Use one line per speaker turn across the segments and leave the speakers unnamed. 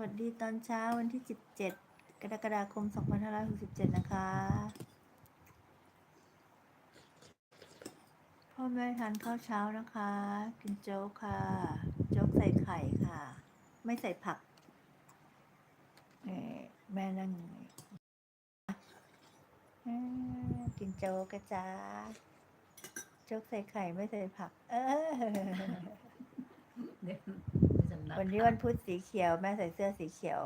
วัสดีตอนเช้าวันที่ 17 กรกฎาคม 2567 นะคะ พ่อแม่ทานข้าวเช้านะคะ กินโจ๊กค่ะ โจ๊กใส่ไข่ค่ะ ไม่ใส่ผักนี่แม่นั่งกินโจ๊กกะจ้าโจ๊กใส่ไข่ไม่ใส่ผัก เออ
นี่ยสำก
วันนี้วันพุธสีเขียว แม่ใส่เสื้อสีเขียว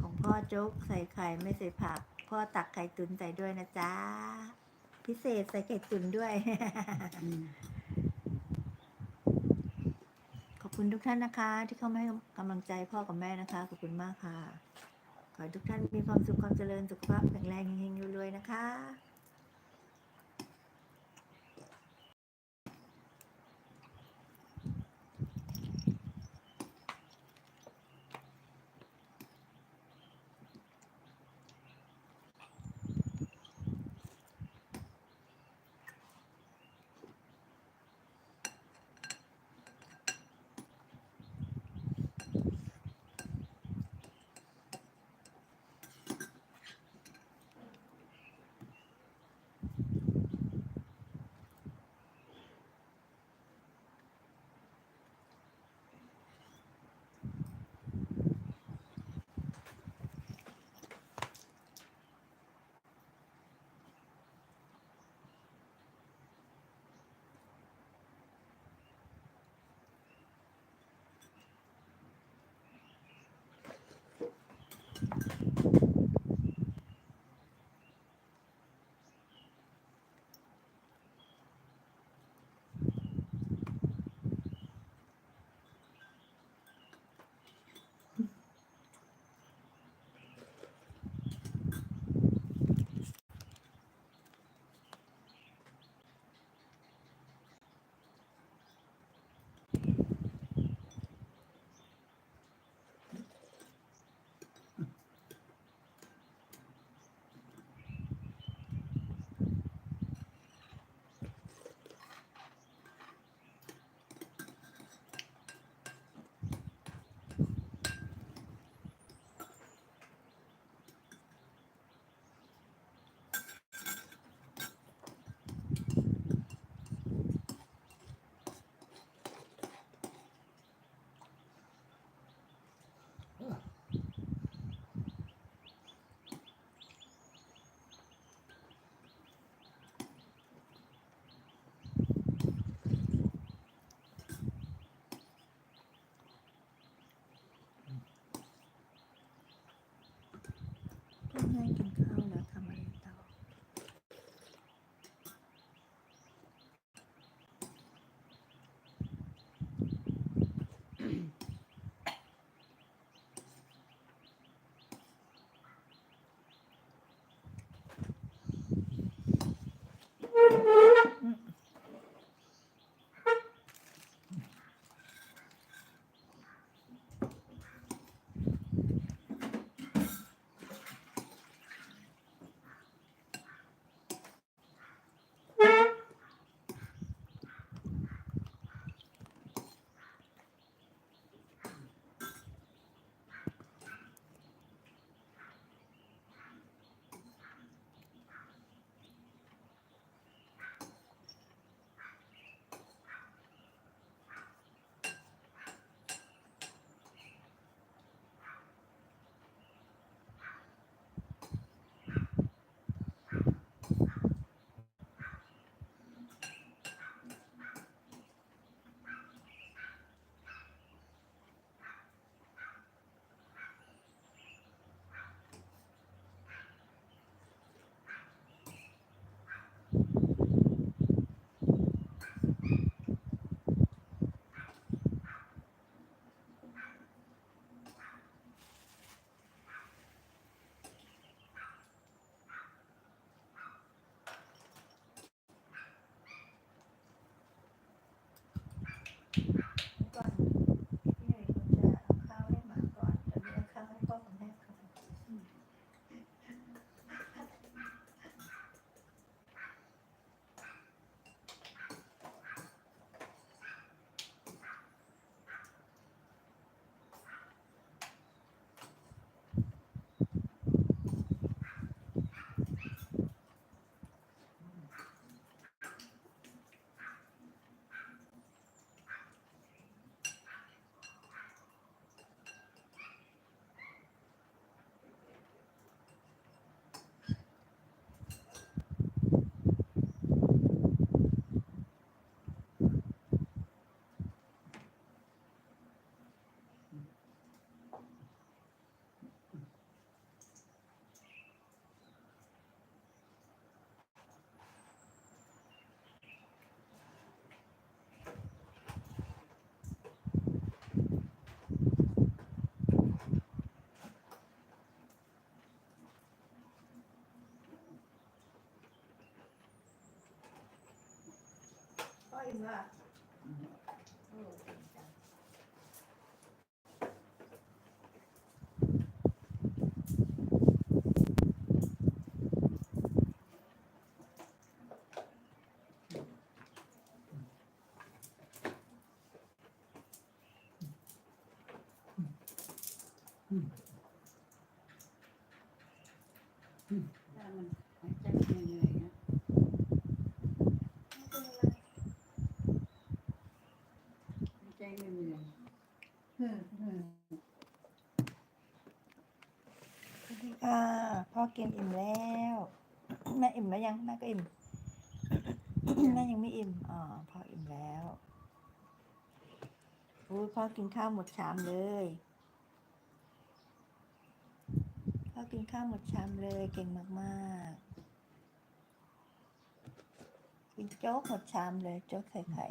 ของพ่อโจ๊กใส่ไข่ไม่ใส่ผัก พ่อตักไข่ตุนใส่ด้วยนะจ๊ะ พิเศษใส่ไข่ตุนด้วย
อืม
ขอบคุณทุกท่านนะคะ ที่เข้ามาให้กำลังใจพ่อกับแม่นะคะ ขอบคุณมากค่ะ ขอให้ทุกท่านมีความสุขความเจริญสุขภาพแข็งแรงเฮงๆรวยๆนะคะ อิ่มอะ
โอ้เก่งจัง ถ้ามันหายใจเหนื่อยๆนะหายใจเหนื่อยๆฮึ่มฮึ่ม
ค่ะพ่อกินอิ่มแล้ว แม่อิ่มแล้ว ยังแม่ก็อิ่มแม่ยังไม่อิ่มอ๋อพ่ออิ่มแล้วอุ้ยพ่อกินข้าวหมดชามเลยพ่อกินข้าวหมดชามเลยเก่งมากๆกินโจ๊กหมดชามเลยโจ๊กใส่ไข่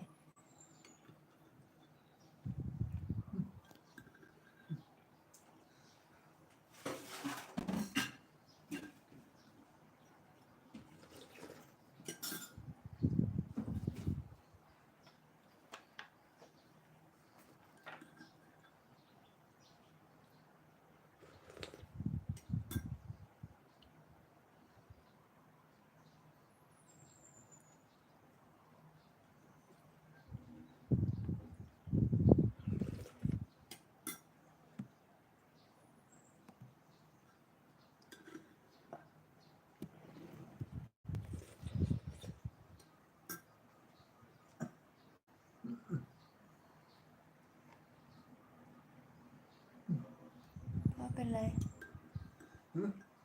พ่อ เป็นไร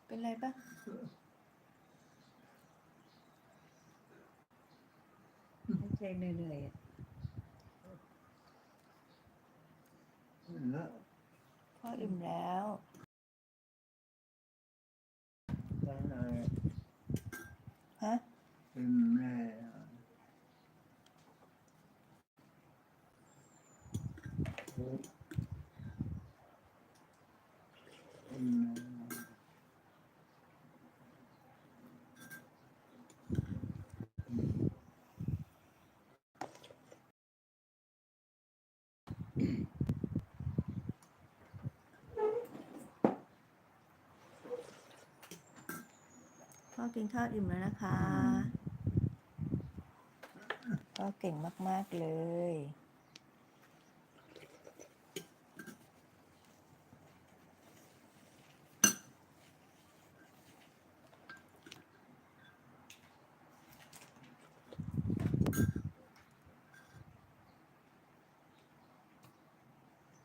เป็นไรปะ
หายใจเหนื่อยๆอะ
แล้ว
พ่ออิ่มแล้ว
ไปไหน
ฮะ
เป็นแม่เป็นแม่
พ่อกินข้าวอิ่มแล้วนะคะพ่อเก่งมาก ๆ เลย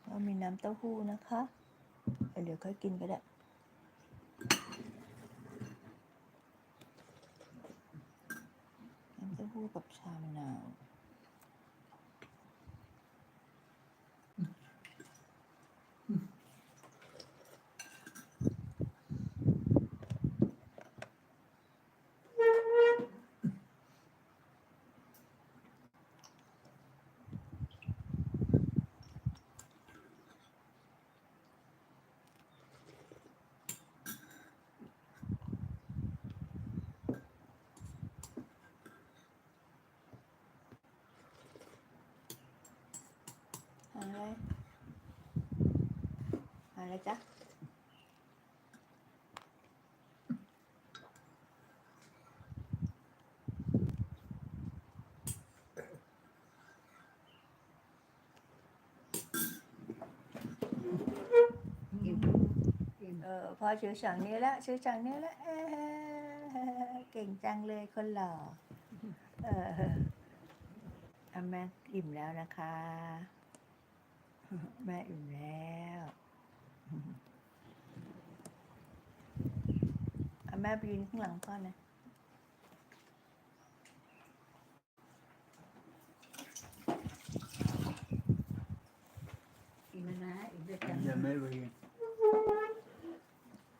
ก็มีน้ำเต้าหู้นะคะ เดี๋ยวค่อยกินก็ได้ น้ำเต้าหู้กับชามะนาว หา อะไรหาอะไรจ๊ะ
อิ่มอิ่ม
เออพอชูสองนิ้วแล้วชูสองนิ้วแล้วเอ้ยเก่งจังเลยคนหล่อเอออะแม่อิ่มแล้วนะคะ แม่อิ่มแล้วอะแม่ไปยืนข้างหลังพ่อนะ
อิ่มแล้วนะอิ่มด้วยกัน
ยังไม่เรียน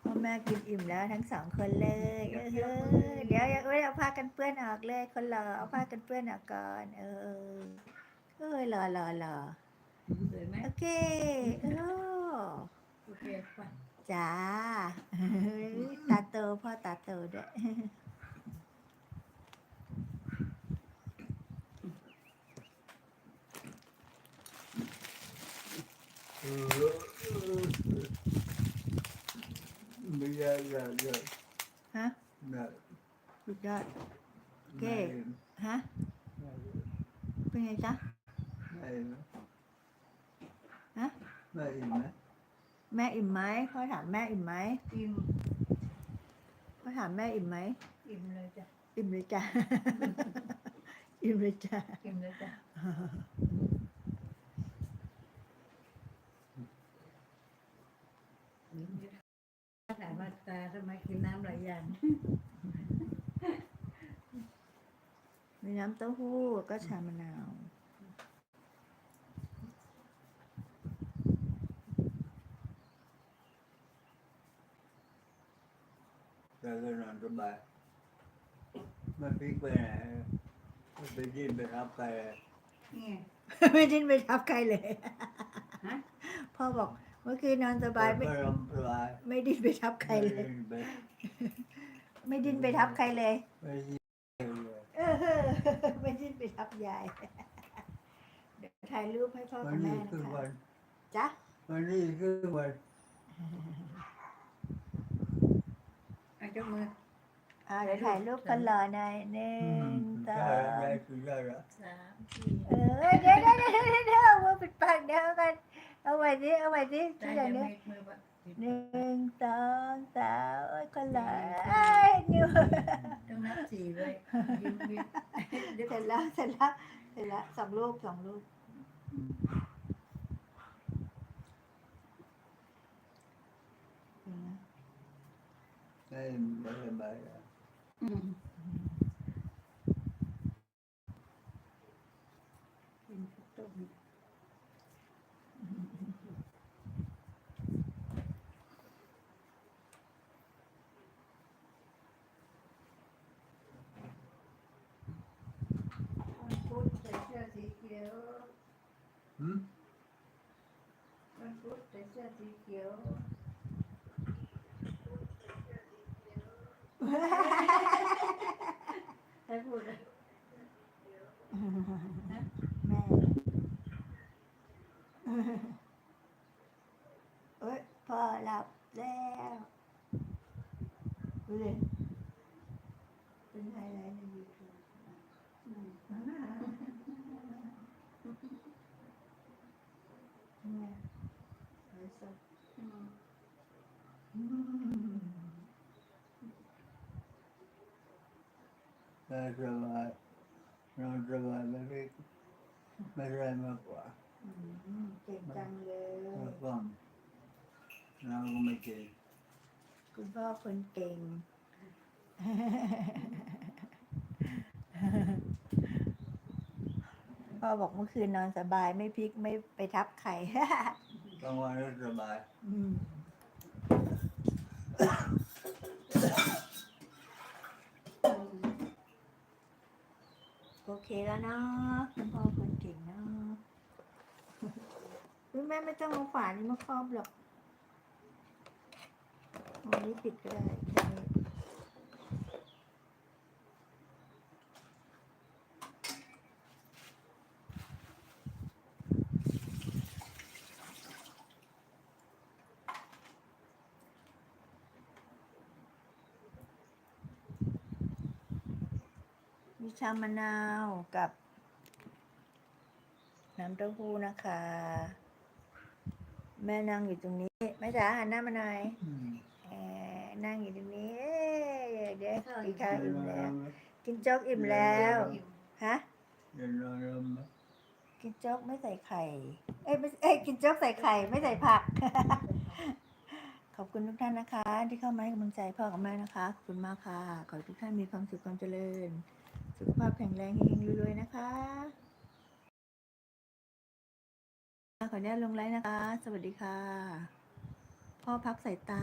พ่อแม่กินอิ่มแล้วทั้งสองคนเลยเออเดี๋ยวยังไม่เอาผ้ากันเปื้อนออกเลย คนหล่อเอาผ้ากันเปื้อนออกก่อน เออเออหล่อหล่อหล่อ
สวยไหม
โอเคโอ้
โอเคไป
จ้าตาโตพ่อตาโตด้วย
dạ. bây giờ giờ giờ. Hả? Giờ. Giờ.
Ok. Hả?
Bên này sao?
สุดยอด
ได้
ฮะเป็นไงจ๊ะ
ได้ไหม
ฮะ
ได้ไหม
แม่อิ่มไหมพ่อถามแม่อิ่มไหม
อิ่ม
พ่อถามแม่อิ่มไหม
อิ่มเลยจ้ะ
อิ่มเลยจ้ะอิ่มเลยจ้ะ
อิ่มเลยจ้ะถามว่าตาทำไมกินน้ำหลายอย่าง
มีน้ำเต้าหู้ก็ชามะนาว
แต่ก็นอนสบายไม่พลิกไปไหนไม่ไปดิ้นไปรับใคร
นี่ไง
ไม่ดิ้นไปทับใครเลย
ฮะ
พ่อบอกเมื่อคืนนอนสบายไม่
ก็ลมสบาย
ไม่ดิ้นไปทับใครเลย
ไม่
ไม่ดิ้นไปทับใครเลย
ไม่ดิ้นเลย
เออไม่ดิ้นไปทับยายเดี๋ยวถ่ายรูปให้พ่อ
วั
กันบ
นี้
แม่
คือ
นะ
วั
คะ
น
จ๊ะ
วันนี้คือวัน
เอา ยกมือ
อ่าเดี๋ยวถ่ายรูปกันรอหน่อยหนึ่
อื
ง
ม
สอ
ได้
ง
ได้คือได้ละ
สามสี่
เออเดี๋ยวเดี๋ยวเดี๋ยวเดี๋ยวเดี๋ยวเอามือปิดปากเดี๋ยวเอากันเอาไว้สิเอาไว้สิ
ได้
ที่อ
ยั
ย่างงนี้
ไม่มือปะ
หนึ่งสองสามโอ้ยคนละเอ้ยนิ้ว
ต้องนับสี่เลยยิ้มยิ้มเดี๋ยว
เสร็จแล้วเสร็จแล้วเสร็จแล้วสองรูปสองรูปเห็นไหม
ได้ไม่สบายละ
อื ม
กินข้าวต้ม
วันพุธใส่เสื้อสีเขียว
หืม
วันพุธใส่เสื้อสีเขียวใครพูดอะ
แม่เอ้ยพ่อหลับแล้วดูเลยเป็นไฮไลท์ในยูทูบ
อืม
เนี่ยไลฟ์สด
อืม
อืม
ได้ สบายนอนสบายไม่พลิกไม่ได้มากกว่า
อืมเก่งจังเลย
แล้วก็เราก็ไม่เก่ง
คุณพ่อคนเก่ง พ่อบอกเมื่อคืนนอนสบายไม่พลิกไม่ไปทับใคร
กลางวันก็สบาย
อืม โอเคแล้วเนาะคุณพ่อคนเก่งเนาะคุณแม่ไม่ต้องเอาฝานี้มาครอบหรอกเอานี้ปิดก็ได้แค่นี้ มีชามะนาวกับน้ำเต้าหู้นะคะ แม่นั่งอยู่ตรงนี้แม่จ๋าหันหน้ามาหน่อย
อืม
แหมนั่งอยู่ตรงนี้เอ้ยเดี๋ยวกินข้าวอิ่มแล้ว กินโจ๊กอิ่มแล้ว
อิ่ม
ฮะ
เดี๋ยวนอนแล้วมั้ย
กินโจ๊กไม่ใส่ไข่ เอ้ยไม่เอ้ยกินโจ๊กใส่ไข่ไม่ใส่ผัก ขอบคุณทุกท่านนะคะ ที่เข้ามาให้กำลังใจพ่อกับแม่นะคะ ขอบคุณมากค่ะ ขอให้ทุกท่านมีความสุขความเจริญ สุขภาพแข็งแรงเฮงๆรวยๆนะคะขออนุญาตลงไลน์นะคะ สวัสดีค่ะ พ่อพักสายตา